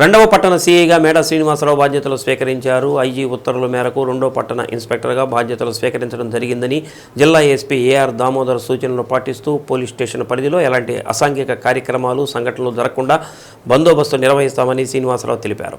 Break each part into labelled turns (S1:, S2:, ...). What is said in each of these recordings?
S1: రెండవ పట్టణ సీఐగా మేడ శ్రీనివాసరావు బాధ్యతలు స్వీకరించారు. ఐజీ ఉత్తర్వుల మేరకు రెండవ పట్టణ ఇన్స్పెక్టర్గా బాధ్యతలు స్వీకరించడం జరిగిందని జిల్లా ఎస్పీ ఏఆర్ దామోదర్ సూచనలు పాటిస్తూ పోలీస్ స్టేషన్ పరిధిలో ఎలాంటి అసాంఘిక కార్యక్రమాలు సంఘటనలు జరగకుండా బందోబస్తు నిర్వహిస్తామని శ్రీనివాసరావు తెలిపారు.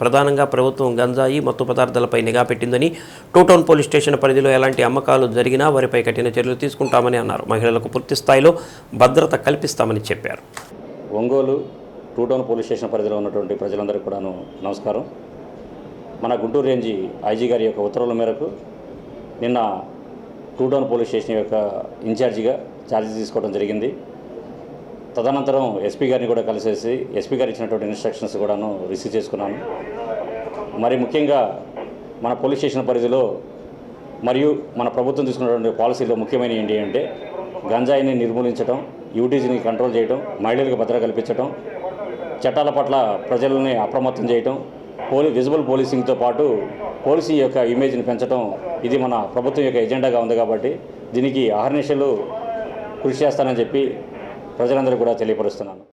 S1: ప్రధానంగా ప్రభుత్వం గంజాయి మత్తు పదార్థాలపై నిఘా పెట్టిందని టూటౌన్ పోలీస్ స్టేషన్ పరిధిలో ఎలాంటి అమ్మకాలు జరిగినా వారిపై కఠిన చర్యలు తీసుకుంటామని అన్నారు. మహిళలకు పూర్తి స్థాయిలో భద్రత కల్పిస్తామని చెప్పారు.
S2: ఒంగోలు టూటౌన్ పోలీస్ స్టేషన్ పరిధిలో ఉన్నటువంటి ప్రజలందరికీ కూడాను నమస్కారం. మన గుంటూరు రేంజి ఐజీ గారి యొక్క ఉత్తర్వుల మేరకు నిన్న టూటౌన్ పోలీస్ స్టేషన్ యొక్క ఇన్ఛార్జిగా ఛార్జీ తీసుకోవడం జరిగింది. తదనంతరం ఎస్పీ గారిని కూడా కలిసేసి ఎస్పీ గారు ఇచ్చినటువంటి ఇన్స్ట్రక్షన్స్ కూడాను రిసీవ్ చేసుకున్నాను మరి ముఖ్యంగా మన పోలీస్ స్టేషన్ పరిధిలో మరియు మన ప్రభుత్వం తీసుకున్నటువంటి పాలసీలో ముఖ్యమైన ఏంటి అంటే గంజాయిని నిర్మూలించడం యూటీజీని కంట్రోల్ చేయడం మహిళలకు భద్రత కల్పించడం చట్టాల పట్ల ప్రజలని అప్రమత్తం చేయటం పోలీ విజిబుల్ పోలీసింగ్తో పాటు పోలీసింగ్ యొక్క ఇమేజ్ని పెంచడం ఇది మన ప్రభుత్వం యొక్క ఎజెండాగా ఉంది కాబట్టి దీనికి అహర్నిశలు కృషి చేస్తానని చెప్పి ప్రజలందరూ కూడా తెలియపరుస్తున్నాను.